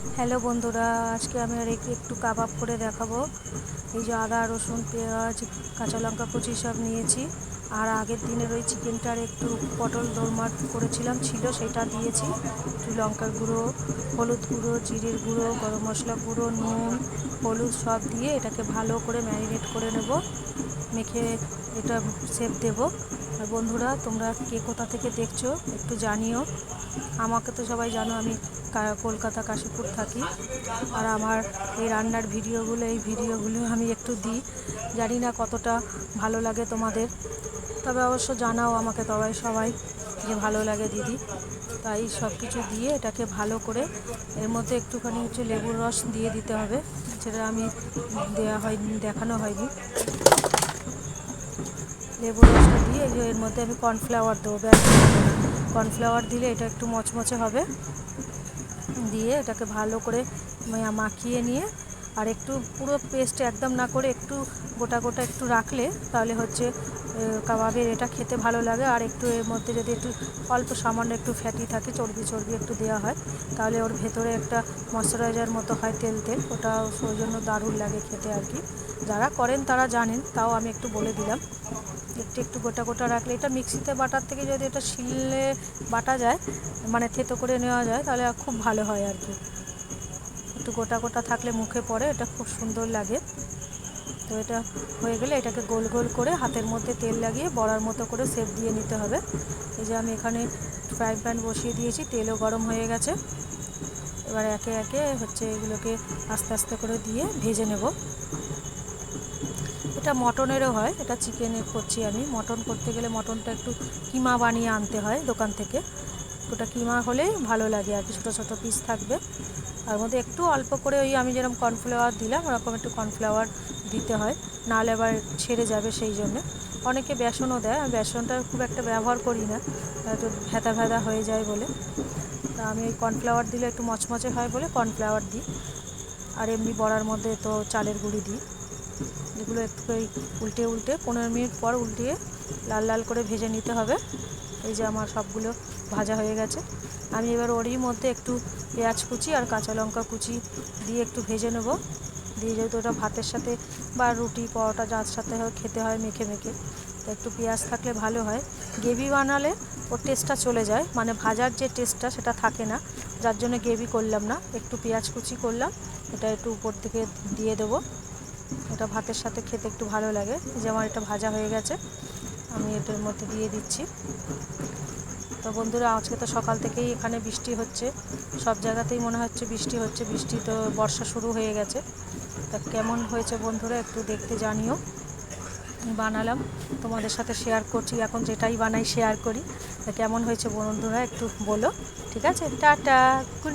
Hello বন্ধুরা, আজকে আমি আর একটু কাবাব করে দেখাবো। এই যে আদা, রসুন, পেঁয়াজ, কাঁচা লঙ্কা কুচি সব নিয়েছি। আর আগের দিনের ওই চিকেনটার একটু পটল দোরমাট করেছিলাম ছিল, সেটা দিয়েছি। একটু লঙ্কার গুঁড়ো, হলুদ গুঁড়ো, জিরের গুঁড়ো, গরম মশলা গুঁড়ো, নুন, হলুদ সব দিয়ে এটাকে ভালো করে ম্যারিনেট করে নেব। মেখে এটা সেপ দেবো। আর বন্ধুরা, তোমরা কে কোথা থেকে দেখছ একটু জানিও। আমাকে তো সবাই জানো, আমি কলকাতা, কাশীপুর থাকি। আর আমার এই রান্নার ভিডিওগুলো, এই ভিডিওগুলো আমি একটু দিই। জানি না কতটা ভালো লাগে তোমাদের। তবে অবশ্য জানাও আমাকে সবাই সবাই যে ভালো লাগে দিদি। তাই সব কিছু দিয়ে এটাকে ভালো করে এর মধ্যে একটুখানি হচ্ছে লেবুর রস দিয়ে দিতে হবে। যেটা আমি দেওয়া হয়নি দেখানো হয়নি। লেবুর রসটা দিয়ে এর মধ্যে আমি কর্নফ্লাওয়ার দেবো। কর্নফ্লাওয়ার দিলে এটা একটু মচমচে হবে। দিয়ে এটাকে ভালো করে মাখিয়ে নিয়ে আর একটু পুরো পেস্ট একদম না করে একটু গোটা গোটা একটু রাখলে তাহলে হচ্ছে কাবাবের এটা খেতে ভালো লাগে। আর একটু এর মধ্যে যদি একটু অল্প সামান্য একটু ফ্যাটি থাকে, চর্বি চর্বি একটু দেওয়া হয়, তাহলে ওর ভেতরে একটা ময়শ্চারাইজার মতো হয় তেল তেল, ওটা ওই জন্য দারুণ লাগে খেতে আর কি। যারা করেন তারা জানেন, তাও আমি একটু বলে দিলাম। একটু একটু গোটা গোটা রাখলে। এটা মিক্সিতে বাটার থেকে যদি এটা শিলে বাটা যায় মানে থেতো করে নেওয়া যায়, তাহলে খুব ভালো হয় আর কি। একটু গোটা গোটা থাকলে মুখে পড়ে, এটা খুব সুন্দর লাগে। তো এটা হয়ে গেলে এটাকে গোল গোল করে হাতের মধ্যে তেল লাগিয়ে বড়ার মতো করে সেপ দিয়ে নিতে হবে। এই যে আমি এখানে ফ্রাই প্যান বসিয়ে দিয়েছি, তেলও গরম হয়ে গেছে। এবার একে একে হচ্ছে এগুলোকে আস্তে আস্তে করে দিয়ে ভেজে নেব। এটা মটনেরও হয়, এটা চিকেনের করছি আমি। মটন করতে গেলে মটনটা একটু কিমা বানিয়ে আনতে হয় দোকান থেকে। ওটা কিমা হলেই ভালো লাগে আর কি, ছোটো ছোটো পিস থাকবে। তার মধ্যে একটু অল্প করে ওই আমি যেরকম কর্নফ্লাওয়ার দিলাম, ওরকম একটু কর্নফ্লাওয়ার দিতে হয়। নাহলে আবার ছেড়ে যাবে সেই জন্যে। অনেকে বেসনও দেয়, আমি বেসনটা খুব একটা ব্যবহার করি না। একটু ভেদা ভেদা হয়ে যায় বলে। তা আমি ওই কর্নফ্লাওয়ার দিলে একটু মচমচে হয় বলে কর্নফ্লাওয়ার দিই। আর এমনি বড়ার মধ্যে তো চালের গুঁড়ি দিই। এগুলো একটু উল্টে উল্টে পনেরো মিনিট পর উল্টিয়ে লাল লাল করে ভেজে নিতে হবে। এই যে আমার সবগুলো ভাজা হয়ে গেছে। আমি এবার ওরই মধ্যে একটু পেঁয়াজ কুচি আর কাঁচা লঙ্কা কুচি দিয়ে একটু ভেজে নেব। দিয়ে যেহেতু ওটা ভাতের সাথে বা রুটি, পরোটা যার সাথে খেতে হয় মেখে মেখে, তো একটু পেঁয়াজ থাকলে ভালো হয়। গ্রেভি বানালে ওর টেস্টটা চলে যায় মানে ভাজার যে টেস্টটা সেটা থাকে না। যার জন্য গ্রেভি করলাম না, একটু পেঁয়াজ কুচি করলাম, এটা একটু উপর থেকে দিয়ে দেবো। এটা ভাতের সাথে খেতে একটু ভালো লাগে। যে আমার এটা ভাজা হয়ে গেছে, আমি এটার মধ্যে দিয়ে দিচ্ছি। তো বন্ধুরা, আজকে তো সকাল থেকেই এখানে বৃষ্টি হচ্ছে। সব জায়গাতেই মনে হচ্ছে বৃষ্টি হচ্ছে। বৃষ্টি তো বর্ষা শুরু হয়ে গেছে। তা কেমন হয়েছে বন্ধুরা, একটু দেখতে জানিও। বানালাম, তোমাদের সাথে শেয়ার করছি। এখন যেটাই বানাই শেয়ার করি। তা কেমন হয়েছে বন্ধুরা, একটু বলো। ঠিক আছে? Tata, good